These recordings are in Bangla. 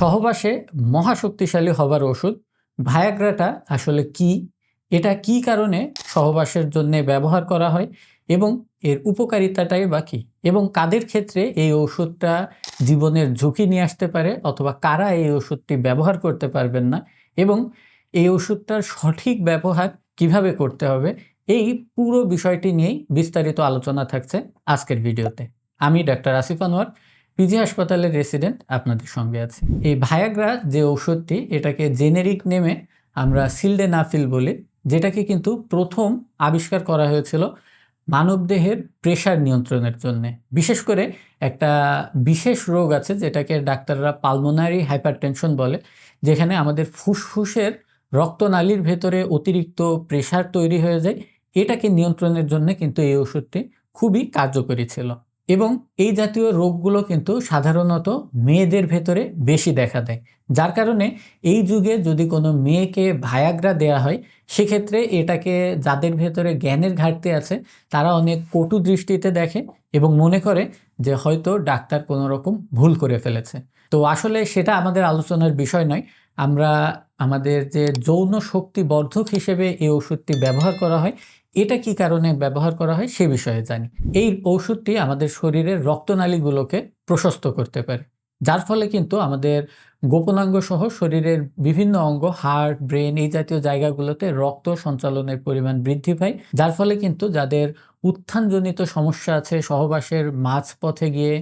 সহবাসে মহাশক্তিশালী হবার ওষুধ, ভায়াগ্রাটা আসলে কি? এটা কি কারণে সহবাসের জন্য ব্যবহার করা হয় এবং এর উপকারিতাটাই বা কী? এবং কাদের ক্ষেত্রে এই ওষুধটা জীবনের ঝুঁকি নিয়ে আসতে পারে অথবা কারা এই ওষুধটি ব্যবহার করতে পারবেন না এবং এই ওষুধটার সঠিক ব্যবহার কীভাবে করতে হবে, এই পুরো বিষয়টি নিয়েই বিস্তারিত আলোচনা থাকছে আজকের ভিডিওতে। আমি ডাক্তার আসিফ আনোয়ার পিজি হাসপাতালের রেসিডেন্ট আপনাদের সঙ্গে আছে। এই ভায়াগ্রা যে ওষুধটি এটাকে জেনেরিক নেমে আমরা সিলডেনাফিল বলি, যেটাকে কিন্তু প্রথম আবিষ্কার করা হয়েছিল মানবদেহের প্রেশার নিয়ন্ত্রণের জন্যে। বিশেষ করে একটা বিশেষ রোগ আছে, যেটাকে ডাক্তাররা পালমোনারি হাইপারটেনশন বলে, যেখানে আমাদের ফুসফুসের রক্তনালীর ভেতরে অতিরিক্ত প্রেশার তৈরি হয়ে যায়। এটাকে নিয়ন্ত্রণের জন্য কিন্তু এই ওষুধটি খুবই কার্যকরী ছিল। এবং এই জাতীয় রোগগুলো কিন্তু সাধারণত মেয়েদের ভেতরে বেশি দেখা দেয়। যার কারণে এই যুগে যদি কোনো মেয়েকে ভায়াগ্রা দেয়া হয়, সেক্ষেত্রে এটাকে যাদের ভেতরে জ্ঞানের ঘাটতি আছে, তারা অনেক কটু দৃষ্টিতে দেখে এবং মনে করে যে হয়তো ডাক্তার কোনো রকম ভুল করে ফেলেছে। তো আসলে সেটা আমাদের আলোচনার বিষয় নয়। আমরা আমাদের যে যৌন শক্তি বর্ধক হিসেবে এই ওষুধটি ব্যবহার করা হয় এটা কি কারণে ব্যবহার করা হয় সে বিষয়ে জানি। এই ওষুধটি আমাদের শরীরের রক্তনালীগুলোকে প্রশস্ত করতে পারে, যার ফলে কিন্তু আমাদের গোপনাঙ্গ সহ শরীরের বিভিন্ন অঙ্গ, হার্ট, ব্রেন এই জাতীয় জায়গাগুলোতে রক্ত সঞ্চালনের পরিমাণ বৃদ্ধি পায়, যার ফলে কিন্তু যাদের উত্থানজনিত সমস্যা আছে, সহবাসের মাঝপথে গিয়ে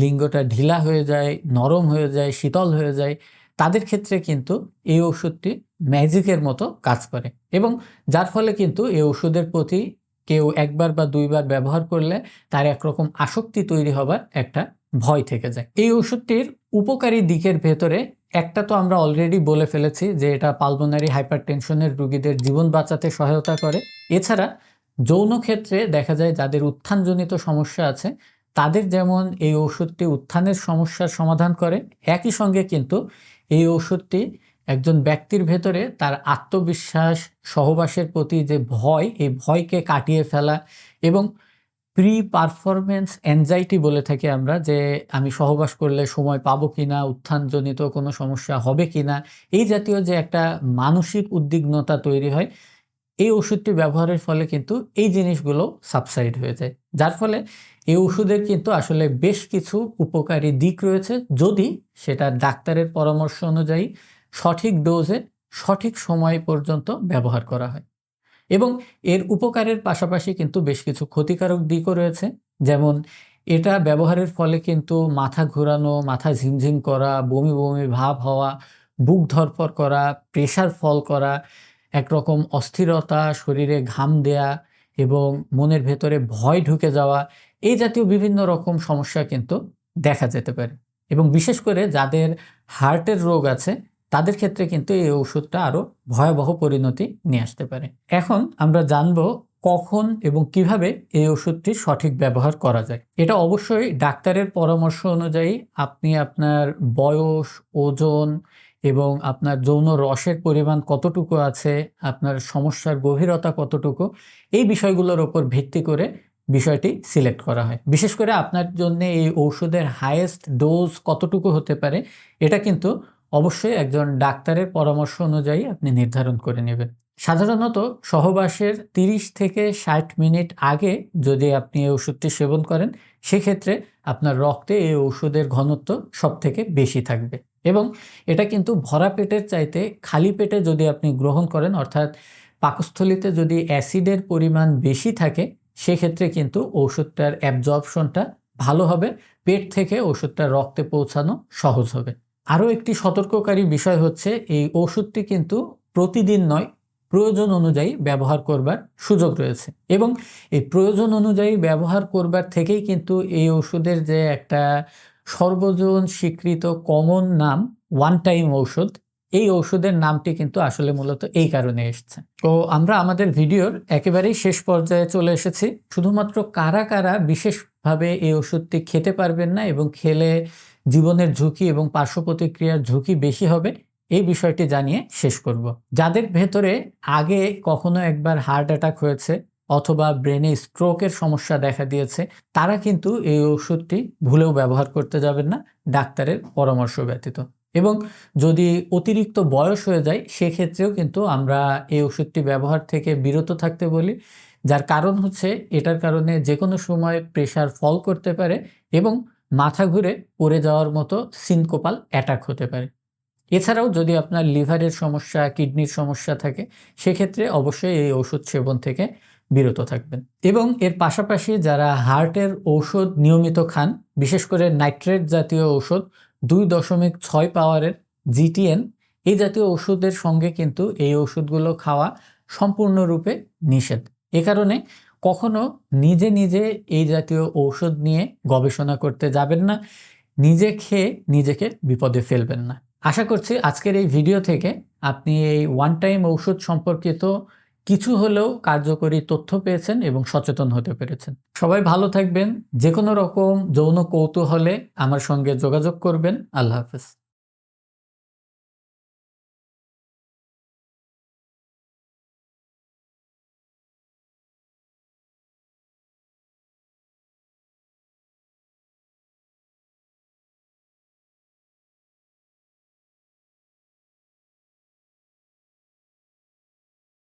লিঙ্গটা ঢিলা হয়ে যায়, নরম হয়ে যায়, শীতল হয়ে যায়, তাদের ক্ষেত্রে কিন্তু এই ওষুধটি ম্যাজিকের মতো কাজ করে। এবং যার ফলে কিন্তু এই ওষুধের প্রতি কেউ একবার বা দুইবার ব্যবহার করলে তার একরকম আসক্তি তৈরি হবার একটা ভয় থেকে যায়। এই ওষুধটির উপকারী দিকের ভেতরে একটা তো আমরা অলরেডি বলে ফেলেছি যে এটা পালমোনারি হাইপারটেনশনের রুগীদের জীবন বাঁচাতে সহায়তা করে। এছাড়া যৌন ক্ষেত্রে দেখা যায় যাদের উত্থানজনিত সমস্যা আছে, তাদের যেমন এই ওষুধটি উত্থানের সমস্যার সমাধান করে, একই সঙ্গে কিন্তু এই ওষুধটি একজন ব্যক্তির ভেতরে তার আত্মবিশ্বাস, সহবাসের প্রতি যে ভয়, এই ভয়কে কাটিয়ে ফেলা এবং প্রি পারফরমেন্স অ্যাংজাইটি বলে থাকি আমরা যে আমি সহবাস করলে সময় পাবো কি না উত্থানজনিত কোনো সমস্যা হবে কি না এই জাতীয় যে একটা মানসিক উদ্বিগ্নতা তৈরি হয়, এই ওষুধটি ব্যবহারের ফলে কিন্তু এই জিনিসগুলো সাবসাইড হয়ে যায়। যার ফলে এই ওষুধের কিন্তু আসলে বেশ কিছু উপকারী দিক রয়েছে যদি সেটা ডাক্তারের পরামর্শ অনুযায়ী সঠিক ডোজে সঠিক সময় পর্যন্ত ব্যবহার করা হয়। এবং এর উপকারের পাশাপাশি কিন্তু বেশ কিছু ক্ষতিকারক দিকও রয়েছে। যেমন এটা ব্যবহারের ফলে কিন্তু মাথা ঘোরানো, মাথা ঝিমঝিম করা, বমি বমি ভাব হওয়া, বুক ধরপর করা, প্রেশার ফল করা, একরকম অস্থিরতা, শরীরে ঘাম দেয়া এবং মনের ভেতরে ভয় ঢুকে যাওয়া, এই জাতীয় বিভিন্ন রকম সমস্যা কিন্তু দেখা যেতে পারে। এবং বিশেষ করে যাদের হার্টের রোগ আছে তাদের ক্ষেত্রে কিন্তু এই ওষুধটা আরও ভয়াবহ পরিণতি নিয়ে আসতে পারে। এখন আমরা জানব কখন এবং কীভাবে এই ওষুধটি সঠিক ব্যবহার করা যায়। এটা অবশ্যই ডাক্তারের পরামর্শ অনুযায়ী আপনি আপনার বয়স, ওজন এবং আপনার যৌন রসের পরিমাণ কতটুকু আছে, আপনার সমস্যার গভীরতা কতটুকু, এই বিষয়গুলোর ওপর ভিত্তি করে বিষয়টি সিলেক্ট করা হয়। বিশেষ করে আপনার জন্য এই ঔষধের হায়েস্ট ডোজ কতটুকু হতে পারে, এটা কিন্তু অবশ্যই একজন ডাক্তারের পরামর্শ অনুযায়ী আপনি নির্ধারণ করে নেবেন। সাধারণত সহবাসের 30 থেকে ষাট মিনিট আগে যদি আপনি এই ওষুধটি সেবন করেন, সেক্ষেত্রে আপনার রক্তে এই ওষুধের ঘনত্ব সব থেকে বেশি থাকবে। এবং এটা কিন্তু ভরা পেটের চাইতে খালি পেটে যদি আপনি গ্রহণ করেন, অর্থাৎ পাকস্থলিতে যদি অ্যাসিডের পরিমাণ বেশি থাকে, সেক্ষেত্রে কিন্তু ওষুধটার অ্যাবজর্পশনটা ভালো হবে, পেট থেকে ওষুধটা রক্তে পৌঁছানো সহজ হবে। আরও একটি সতর্ককারী বিষয় হচ্ছে এই ওষুধটি কিন্তু প্রতিদিন নয়, প্রয়োজন অনুযায়ী ব্যবহার করবার সুযোগ রয়েছে। এবং এই প্রয়োজন অনুযায়ী ব্যবহার করবার থেকেই কিন্তু এই ওষুধের যে একটা সর্বজন স্বীকৃত কমন নাম ওয়ান টাইম ঔষধ এই ওষুধের নামটি কিন্তু আসলে মূলত এই কারণে এসছে। তো আমরা আমাদের ভিডিওর একেবারেই শেষ পর্যায়ে চলে এসেছি। শুধুমাত্র কারা কারা বিশেষভাবে এই ওষুধটি খেতে পারবেন না এবং খেলে জীবনের ঝুঁকি এবং পার্শ্ব প্রতিক্রিয়ার ঝুঁকি বেশি হবে, এই বিষয়টি জানিয়ে শেষ করব। যাদের ভেতরে আগে কখনো একবার হার্ট অ্যাটাক হয়েছে অথবা ব্রেনে স্ট্রোকের সমস্যা দেখা দিয়েছে, তারা কিন্তু এই ওষুধটি ভুলেও ব্যবহার করতে যাবেন না, ডাক্তারের পরামর্শ ব্যতীত। এবং যদি অতিরিক্ত বয়স হয়ে যায়, সেক্ষেত্রেও কিন্তু আমরা এই ওষুধটি ব্যবহার থেকে বিরত থাকতে বলি, যার কারণ হচ্ছে এটার কারণে যে কোনো সময় প্রেশার ফল করতে পারে এবং মাথা ঘুরে পড়ে যাওয়ার মতো সিনকোপাল অ্যাটাক হতে পারে। এছাড়াও যদি আপনার লিভারের সমস্যা, কিডনির সমস্যা থাকে, সেক্ষেত্রে অবশ্যই এই ওষুধ সেবন থেকে বিরত থাকবেন। এবং এর পাশাপাশি যারা হার্টের ঔষধ নিয়মিত খান, বিশেষ করে নাইট্রেট জাতীয় ঔষধ দুই দশমিক ছয় পাওয়ারের জিটিএন, এই জাতীয় ওষুধের সঙ্গে কিন্তু এই ওষুধগুলো খাওয়া সম্পূর্ণরূপে নিষেধ। এ কারণে কখনো নিজে নিজে এই জাতীয় ঔষধ নিয়ে গবেষণা করতে যাবেন না, নিজে খেয়ে নিজেকে বিপদে ফেলবেন না। আশা করছি আজকের এই ভিডিও থেকে আপনি এই ওয়ান টাইম ঔষধ সম্পর্কিত কিছু হলেও কার্যকরী তথ্য পেয়েছেন এবং সচেতন হতে পেরেছেন। সবাই ভালো থাকবেন যে কোনো রকম যৌন কৌতূহলে আমার সঙ্গে যোগাযোগ করবেন। আল্লাহ হাফেজ।